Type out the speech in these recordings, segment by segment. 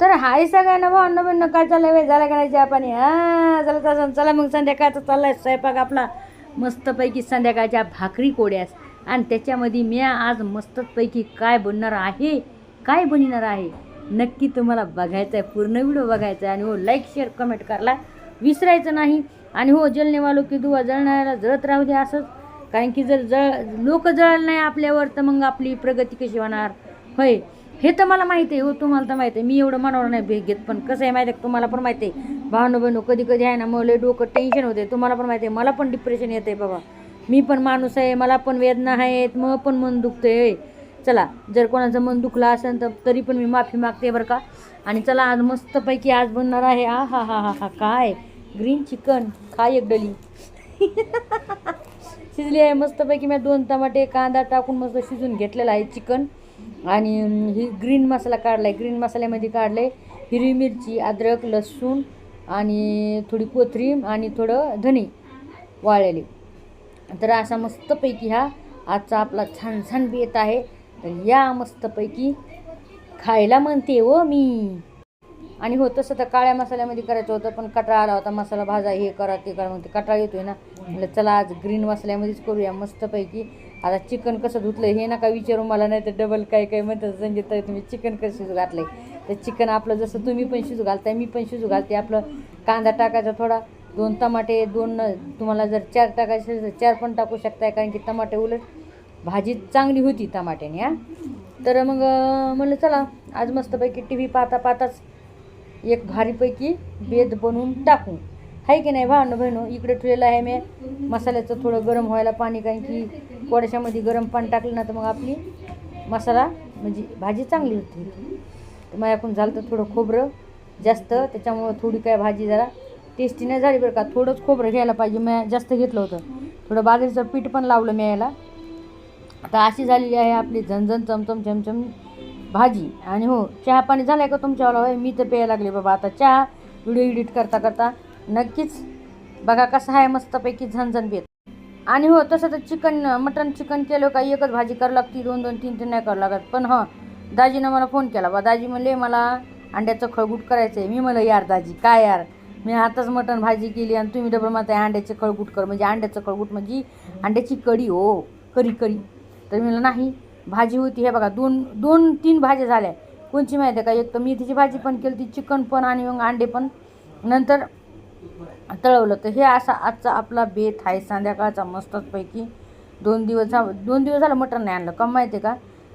तर हाय सगळ्यांना भावना पण काय चाललंय बाई झाला का नाही हा चला तसं चला मग संध्याकाळचा चाललाय स्वयंपाक आपला. मस्तपैकी संध्याकाळच्या भाकरी कोड्यास आणि त्याच्यामध्ये मी आज मस्तपैकी काय बनणार आहे? काय बनणार आहे? नक्की तुम्हाला बघायचं आहे पूर्ण व्हिडिओ बघायचा आहे. आणि हो लाईक शेअर कमेंट करायला विसरायचं नाही. आणि हो जलनेवालो की दुवा जळणाऱ्याला जळत राहू दे असंच. कारण की जर जळ लोक जळलं नाही आपल्यावर तर मग आपली प्रगती कशी होणार? होय. हे तर मला माहिती आहे हो तुम्हाला तर माहिती आहे. मी एवढं मनावर नाही भेट घेत पण कसं आहे माहिती आहे का? तुम्हाला पण माहिती आहे. भावनो बहिणू कधी कधी आहे ना मला डोकं टेन्शन होते तुम्हाला पण माहिती आहे मला पण डिप्रेशन येते बाबा. मी पण माणूस आहे मला पण वेदना आहेत मग पण मन दुखते चला जर कोणाचं मन दुखलं असेल तर तरी पण मी माफी मागते बरं का. आणि चला आज मस्तपैकी आज बनणार आहे. आ हा हा हा हा काय? ग्रीन चिकन खाय एक डली. शिजली आहे मस्तपैकी मी दोन टमाटे कांदा टाकून मस्त शिजून घेतलेला आहे चिकन आणि ही ग्रीन मसाला काढला आहे ग्रीन मसाल्यामध्ये काढलं आहे हिरवी मिरची अद्रक लसूण आणि थोडी कोथरीम आणि थोडं धने वाळलेले. तर असा मस्तपैकी हा आजचा आपला छान छान बेत आहे. तर या मस्तपैकी खायला म्हणते हो मी. आणि हो तसं तर काळ्या मसाल्यामध्ये करायचं होतं पण कटाळा आला होता. मसाला भाजा हे करा ते करा म्हणते ते कटाळा येतोय ना. म्हटलं चला आज ग्रीन मसाल्यामध्येच करूया मस्तपैकी. आता चिकन कसं धुतलं हे नका विचारू मला नाही तर डबल काय काय म्हणतात संगीत तर तुम्ही चिकन कसं शिजू घातलंय? तर चिकन आपलं जसं तुम्ही पण शिजू घालताय मी पण शिजू घालते. आपलं कांदा टाकायचा थोडा दोन टमाटे दोन तुम्हाला जर चार टाकायचे असेल तर चार पण टाकू शकताय कारण की टमाटे उलट भाजी चांगली होती टमाट्याने हा? तर मग म्हणलं चला आज मस्तपैकी टी व्ही पाहता पाहताच एक भारीपैकी बेद बनवून टाकू. आहे की नाही? भावनं बहिणू इकडे ठेवलेलं आहे मी. मसाल्याचं थोडं गरम व्हायला पाणी कारण की कोळशामध्ये गरम पाणी टाकलं ना तर मग आपली मसाला म्हणजे भाजी चांगली होती. तर माझ्याकडून झालं तर थोडं खोबरं जास्त. त्याच्यामुळं थोडी काय भाजी जरा टेस्टी नाही झाली बरं का. थोडंच खोबरं घ्यायला पाहिजे. मी जास्त घेतलं होतं. थोडं बाजरीचं पीठ पण लावलं मी यायला. आता अशी झालेली आहे आपली झणझण चमचम चमचम भाजी. आणि हो चहा पाणी झालं आहे का तुमच्यावाला? मी तर प्यायला लागले बाबा. आता चहा व्हिडिओ एडिट करता करता नक्कीच. बघा कसं आहे मस्तपैकी झणझण बेत आणि हो तसं तर चिकन मटन चिकन केलं का एकच भाजी करावं लागती दोन दोन तीन तीन नाही करावं लागत. पण हां दाजीनं मला फोन केला बा दाजी म्हणले मला अंड्याचं खळगूट करायचं आहे मी म्हणलं यार दाजी काय यार? मी आताच मटण भाजी केली आणि तुम्ही डबल म्हणताय अंड्याचे खळगूट कर. म्हणजे अंड्याचं खळगूट म्हणजे अंड्याची कढी हो करी करी. तर मी म्हणलं नाही भाजी होती हे बघा दोन दोन तीन भाज्या झाल्या. कोणची माहिती आहे का? एक तर मेथीची भाजी पण केली ती चिकन पण आणि मग अंडे पण. नंतर तळवलं. तर हे असा आजचा आपला बेत आहे. संध्याकाळचा मस्तपैकी दोन दिवस झा दोन दिवस झालं मटण नाही आणलं. कम माहिती आहे का?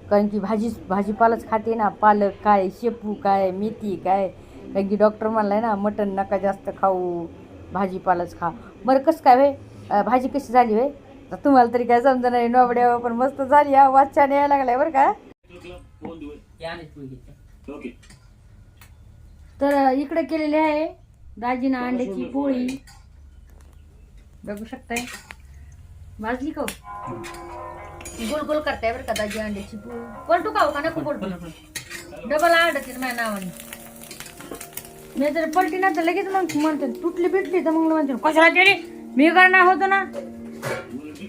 कारण की भाजी भाजीपालाच खाते ना. पालक काय? शेपू काय? मेथी काय? कारण की डॉक्टर म्हणलाय ना मटण नका जास्त खाऊ. भाजीपालाच खा. बरं कसं काय वे भाजी कशी झाली वे तर तुम्हाला तरी काय समजा नाही. नोबड्या पण मस्त झाली. हा वाच्छा यायला लागलाय बरं का? तर इकडे केलेली आहे. दाजीनं अंड्याची पोळी. बघू शकताय. भाजली का हो? गोल गोल करताय बरं का दाजी अंड्याची पोळी. पलटू का हो का नको पलटू? डबल आवडते माझ्या नावाने. मी जर पलटी ना तर लगेच मग म्हणते तुटली बिटली तर मग म्हणते कशाला केली? मी करणार होतो ना.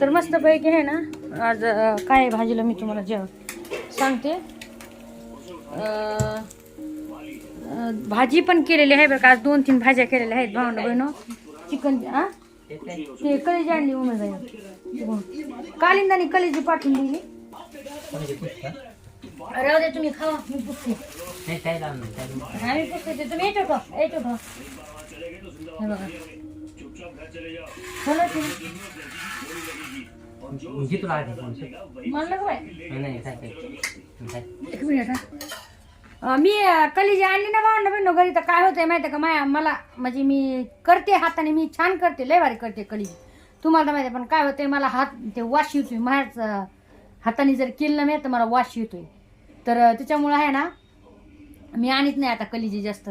तर मस्त पैकी आहे ना आज काय भाजीला मी तुम्हाला जेव सांगते. भाजी पण केलेली आहे बरं का. आज दोन तीन भाज्या केलेल्या आहेत भावना बहिण. चिकन ते कलेजी आणली उमेद कालिंदानी कलेजी पाठवून दिली. राहू दे तुम्ही खावा. मी पुसते हा मी पुसते ते तुम्ही येतो का येतो का हे बघा. का बाई. एक मिनिट हा. अं, मी अं, कलिजी आणली ना भावंड बहिण घरी तर काय होतंय माहिती आहे का? माया मला म्हणजे मी करते हाताने मी छान करते लय भारी करते कलिजी. तुम्हाला माहिती आहे, पण काय होतंय मला हात ते वाश येतोय. माझ्याच अं, हाताने जर केलं ना मी तर मला वाश येतोय. तर अं, त्याच्यामुळं आहे ना मी आणत नाही आता कलिजी जास्त.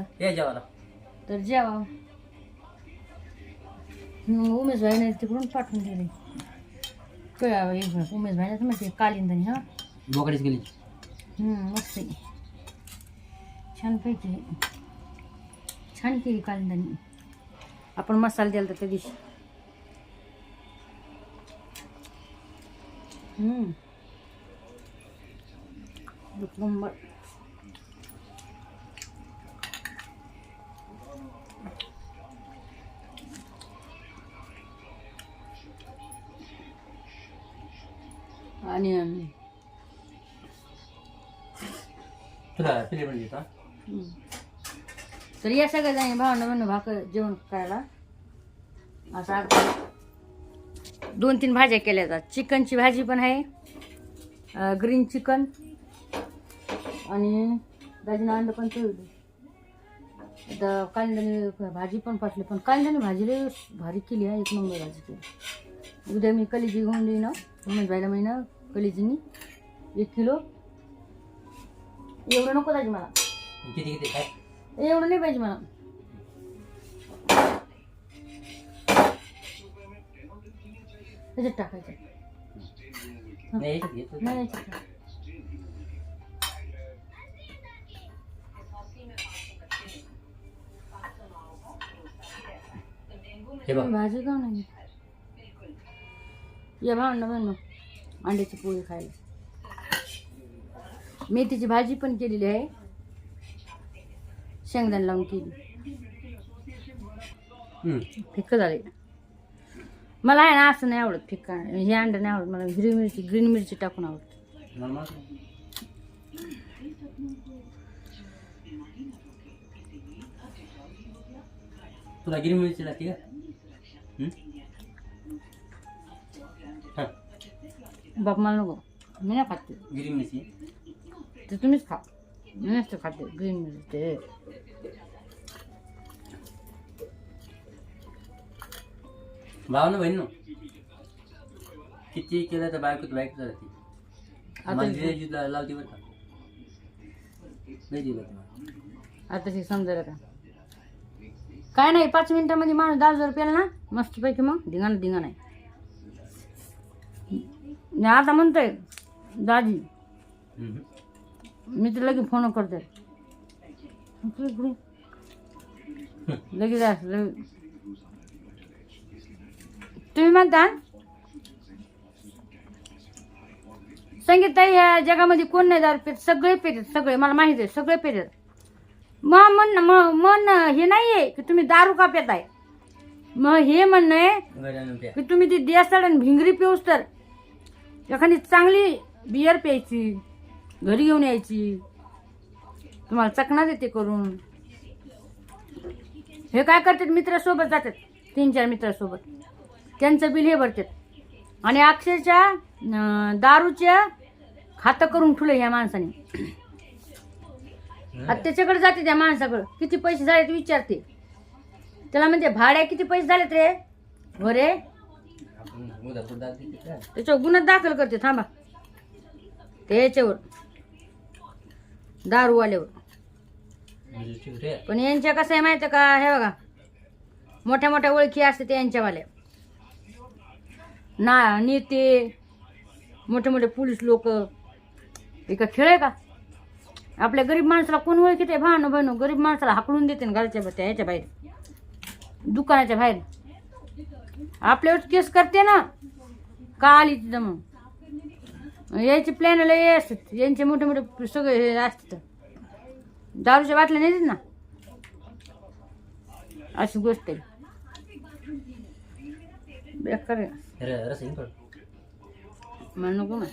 तर जेवा. उमेश भाईने तिकडून पाठवून दिले. काय उमेश भाईने म्हणते कालिंदनी हा. बोकडीच गेली हम्म, मस्त आहे. sampai cantik kan dan apa masal jalan tadi tadi sudah pilih mana kita तर या सगळ्या जाणे भावना म्हणून भाकर जेवण करायला. असं दोन तीन भाज्या केल्या जातात. चिकनची भाजी पण आहे ग्रीन चिकन आणि दाजीनं अंड पण ठेवली आता कांद्याने भाजी पण पाठली पण कांद्याने भाजी लय भारी केली आहे एक नंबर भाजी केली. उद्या मी कलिजी घेऊन देईन म्हणून जायला महिना कलिजीनी एक किलो. एवढं नको दाजी मला. किती किती काय एवढं नाही पाहिजे मला. त्याच्यात टाकायचं. नाही याच्यात घेतो. नाही याच्यात टाक. हे बघ. भाजी का नाही या भावना बन अंड्याची पोळी खायला. मेथीची भाजी पण केलेली आहे. शेंगदाण लावून केली. फिक्क झाले मला आहे ना असं नाही आवडत फिक्का. हे अंडा नाही आवडत मला. हिरवी मिरची ग्रीन मिरची टाकून आवडत. तुला गिरी मिरची लागते का? हा. बाप मला नको. मी नाही खाते गिरी मिरची? ते तुम्हीच खा मी नसतं खाते ग्रीन मिरची ते भाव ना बहीण ना किती केलं तर बायको बायको राहते आता मला दिले जिथला लावते बरं का नाही दिलं तुम्हाला आता ते समजायला का काय नाही पाच मिनिटामध्ये माणूस दहा हजार रुपयाला ना मस्तपैकी मग धिंगाणं धिंगाण आहे मी आता म्हणतोय दाजी हम्म. मी तर लगेच फोन करते. लगेच तुम्ही म्हणता? संगीत या जगामध्ये कोण नाही दारू पेत? सगळे पेतात सगळे. मला माहिती आहे सगळे पेतात. मग म्हण मन हे नाही आहे की तुम्ही दारू का पेताय? मग हे म्हणणं आहे की तुम्ही ती देसाड आणि भिंगरी पिऊस तर एखादी चांगली बियर प्यायची. घरी घेऊन यायची. तुम्हाला चकना देते करून. हे काय करतात? मित्रासोबत जातात. तीन चार मित्रासोबत. त्यांचं बिल हे भरतात. आणि अक्षरशः अं, दारूच्या खातं करून ठेवलं ह्या माणसाने. आता त्याच्याकडे जाते त्या माणसाकडे. किती पैसे झाले ते विचारते. त्याला म्हणते भाड्या किती पैसे झालेत रे? हो रे. आपण उद्या पुढं दाखवते ते काय? त्याच्यावर गुन्हा दाखल करते थांबा. त्याच्यावर. दारूवाल्यावर. म्हणजे. पण यांच्या कसं आहे माहिती का? हे बघा. मोठ्या मोठ्या ओळखी असते यांच्यावाल्या. ना नेते मोठे मोठे पोलीस लोक. हे का खेळ आहे का? आपल्या गरीब माणसाला कोण ओळखीत आहे? भावनो बहिणो गरीब माणसाला हाकलून देते ना घरच्या त्या याच्या बाहेर. दुकानाच्या बाहेर. आपल्यावर केस करते ना? का आली तिथं मग? यायचे प्लॅन लय असतात. यांचे मोठे मोठे सगळे हे असतात. दारूच्या बाटल्या नाही ना? अशी गोष्ट आहे. बेकार आहे. मला नको ना.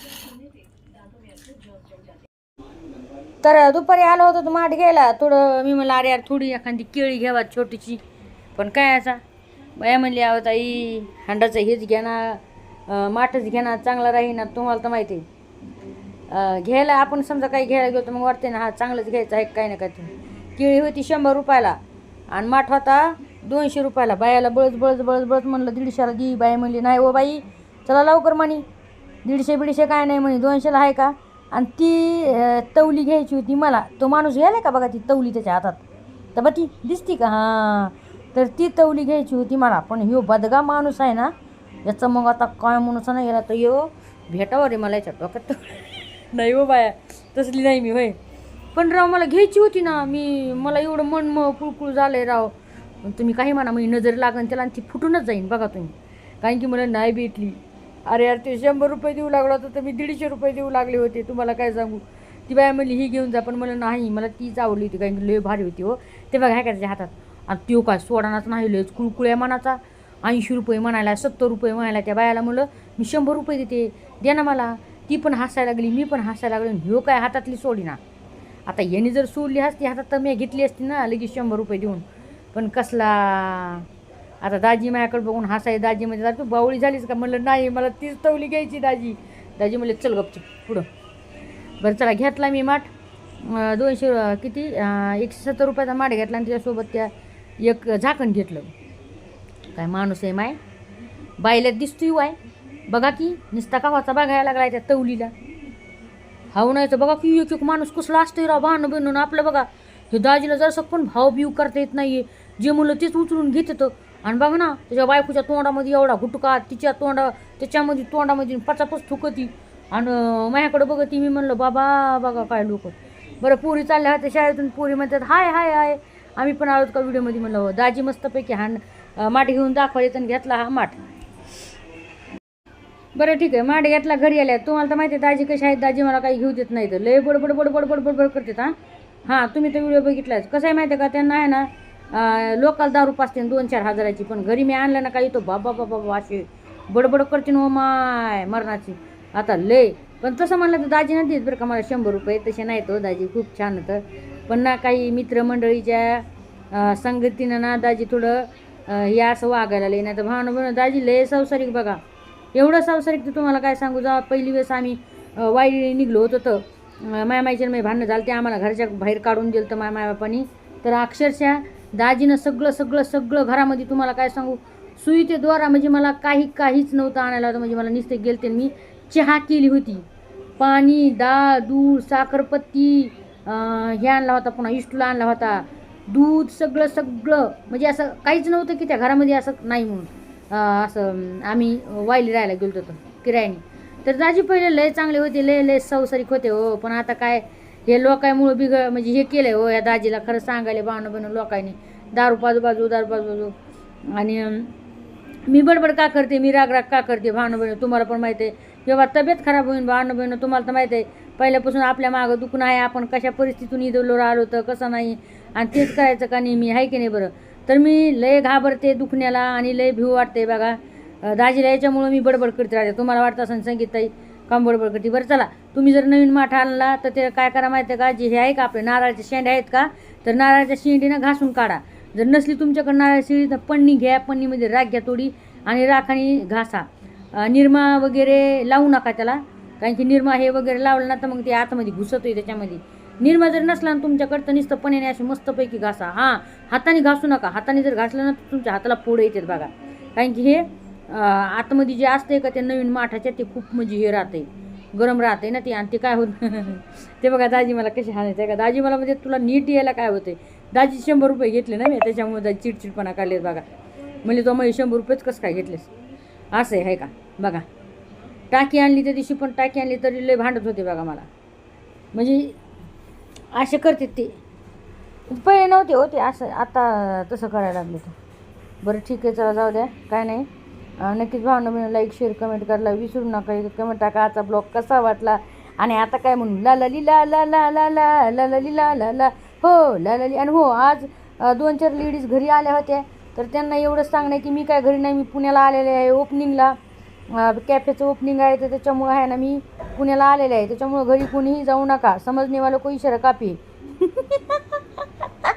तर दुपारी आलो होतो तो माठ घ्यायला. थोडं मी म्हणलं अरे यार थोडी एखादी केळी घ्यावा छोटीशी. पण काय असा? बाया म्हणली अहो ताई हांडाचं हेच घ्या ना. माठच घ्या ना चांगला राहील ना तुम्हाला तर माहिती आहे. घ्यायला आपण समजा काही घ्यायला गेलो तर मग वाटते ना हा चांगलंच घ्यायचं आहे काही ना काही ते. केळी होती शंभर रुपयाला आणि माठ होता दोनशे रुपयाला. बायाला बळच बळच बळच बळच म्हणलं दीडशेला दी बाई म्हणली नाही ओ बाई चला लवकर म्हणी. दीडशे बिडशे काय नाही म्हणे दोनशेला आहे का? आणि ती तवली घ्यायची होती मला. तो माणूस घ्यायला का बघा ती तवली त्याच्या हातात? तर बघ ती दिसती का? हां. तर ती तवली घ्यायची होती मला. पण ह्यो बदगा माणूस आहे ना याचा मग आता काय म्हणून नाही गेला तर यो भेटावं रे मला याच्यात डोक्यात. नाही हो बाया तसली नाही मी होय. पण राव मला घ्यायची होती ना मी मला एवढं मन मग कुळकुळ झालं आहे राव तुम्ही काही म्हणा मी नजर लागन त्याला आणि ती फुटूनच जाईन बघा तुम्ही. कारण की मला नाही भेटली. अरे यार ते शंभर रुपये देऊ लागला होता तर मी दीडशे रुपये देऊ लागले होते तुम्हाला काय सांगू. ती बाया म्हणली ही घेऊन जा पण मला नाही मला तीच आवडली होती कारण की लय भारी होती हो. ते बघा काय करायच्या हातात. आणि त्यो काय सोडानाच नाही लयच कुळकुळ्या मनाचा. ऐंशी रुपये म्हणायला सत्तर रुपये म्हणायला त्या बायाला म्हणलं मी शंभर रुपये देते दे ना मला. ती पण हसायला लागली मी पण हसायला लागलो ह्यो काय हातातली सोडी ना. आता याने जर सोडली असती हातात तर मी घेतली असती ना लगेच शंभर रुपये देऊन. पण कसला? आता दाजी माझ्याकडे बघून हसाय दाजी म्हणजे तू बावळी झालीस का? म्हणलं नाही मला तीच तवली घ्यायची दाजी. दाजी म्हणले चल गपची पुढं. बरं चला घेतला मी माठ. दोनशे किती? एकशे सत्तर रुपयाचा माठ घेतला आणि त्याच्यासोबत त्या एक झाकण घेतलं. काय माणूस आहे माय? बायला दिसतोय वाय. बघा की निस्ता कावाचा बघायला लागलाय त्या तवलीला. हाव नाही तर बघा की एक एक माणूस कसला असतोय राव भांडण बनवून आपलं बघा. हे दाजीला जरासं पण भाव बिव करता येत नाही जे मुलं तेच उचलून घेत येतं आणि बघ ना त्याच्या बायकोच्या तोंडामध्ये एवढा गुटका तिच्या तोंडा त्याच्यामध्ये तोंडामध्ये पचापच थुकती. आणि माझ्याकडे बघती मी म्हणलं बाबा बघा काय लोक. बरं पोरी चालल्या होत्या शाळेतून. पोरी म्हणतात हाय हाय हाय. आम्ही पण आलोत का व्हिडिओमध्ये? म्हणलं हो, दाजी मस्तपैकी हा माठ घेऊन दाखवायचं आणि घेतला हा माठ. बरं ठीक आहे माठ घेतला घरी आल्या. तुम्हाला तर माहिती आहे दाजी कशी आहेत? दाजी मला काही घेऊ देत नाही तर. लय बडबड बडबड बडबड बडबड करतात हां हां तुम्ही तर व्हिडिओ बघितलाच कसं आहे माहिती आहे का? त्यांना आहे ना लोकल दारू पाचते दोन चार हजाराची. पण घरी मी आणलं ना काही तो बाबा बाबा बाबा असे बडबड करते ना माय मरणाची. आता लय. पण तसं म्हणलं तर दाजी नाही देत बरं का मला शंभर रुपये. तसे नाही तो हो दाजी खूप छान होतं. पण ना काही मित्रमंडळीच्या संगतीनं ना दाजी थोडं हे असं वागायला लय नाही तर भावना बनव दाजी लय संसारिक बघा. एवढं संसारिक तर तुम्हाला काय सांगू जा पहिली वेळेस आम्ही अं, वाई निघलो होतो तर अं, माया मायच्या मी भांडणं झालं ते आम्हाला घरच्या बाहेर काढून दिलं तर माया मायबापानी तर अक्षरशः दाजीनं सगळं सगळं सगळं घरामध्ये तुम्हाला काय सांगू सुई ते द्वारा म्हणजे मला काही काहीच नव्हतं आणायला होतं म्हणजे मला निसते गेलते मी चहा केली होती. पाणी डाळ दूध साखरपत्ती हे आणला होता पुन्हा इष्टूला आणला होता. दूध सगळं सगळं. म्हणजे असं काहीच नव्हतं की त्या घरामध्ये असं नाही म्हणून. असं आम्ही वायली राहायला गेलो होतो किरायाने. तर दाजी पहिले लय चांगले होते लय लय संसारिक होते हो. पण आता काय हे लोकांमुळं बिघड म्हणजे हे केलं हो या दाजीला खरं सांगायला बाणं बनवून लोकांनी. दारू बाजू बाजू दारू बाजू बाजू आणि मी बडबड का करते मी राग राग का करते भावनं बहिणं तुम्हाला पण माहिती आहे. जेव्हा तब्येत खराब होईल भावनं बहिणं तुम्हाला तर माहिती आहे पहिल्यापासून आपल्या मागं दुखणं आहे. आपण कशा परिस्थितीतून इदोलो आलो होतं कसं नाही? आणि तेच करायचं का नाही मी आहे की नाही बरं? तर मी लय घाबरते दुखण्याला आणि लय भिव वाटते बघा. अं, दाजीला याच्यामुळं मी बडबड करते राहते तुम्हाला वाटतं असं संगीताई काम बडबड करते. बरं चला. तुम्ही जर नवीन माठ आणला तर ते काय करा माहिती आहे का? जे हे आहे का आपले नारळाचे शेंडे आहेत का? तर नारळाच्या शेंडीनं घासून काढा. जर नसली तुमच्याकडे नारळ शेंडी तर पन्नी घ्या. पन्नीमध्ये राख घ्या थोडी आणि राखाने घासा. निरमा वगैरे लावू नका त्याला. कारण की निरमा हे वगैरे लावलं ना तर मग ते आतमध्ये घुसतोय त्याच्यामध्ये. निरमा जर नसला ना तुमच्याकडं तर नुसतं पण्याने असे मस्तपैकी घासा. हां हाताने घासू नका. हाताने जर घासलं ना तर तुमच्या हाताला फोडं येतात बघा. कारण की हे आतमध्ये जे असते का ते नवीन माठाच्या ते खूप म्हणजे हे राहते गरम राहते ना ते. आणि ते काय होत ते बघा दाजी मला कसे हाणायचं. का दाजी मला म्हणजे तुला नीट यायला काय होते दाजी शंभर रुपये घेतले ना मी त्याच्यामुळे दाजी चिडचिडपणा काढलेत बघा. म्हणजे तो मग शंभर रुपयेच कसं काय घेतलेस? असं आहे का? बघा. टाकी आणली त्या दिवशी पण टाकी आणली तरी लय भांडत होते बघा मला. म्हणजे असे करते ते. पहिले नव्हते होते असं आता तसं करायला लागले तर बरं ठीक आहे चला जाऊ द्या. काय नाही. नक्कीच भावना म्हणून लाईक शेअर कमेंट करायला विसरू नका. कमेंट टाका आजचा ब्लॉग कसा वाटला? आणि आता काय म्हणून ला ला ली ला ला ला ला ला ला ला ली ला ला ला. हो ला ला ली. आणि हो आज दोन चार लेडीज घरी आल्या होत्या. तर त्यांना एवढंच सांगणं की मी काय घरी नाही मी पुण्याला आलेले आहे ओपनिंगला कॅफेचं ओपनिंग आहे तर त्याच्यामुळं आहे ना मी पुण्याला आलेले आहे. त्याच्यामुळं घरी कुणीही जाऊ नका. समजणे को इशारा कापी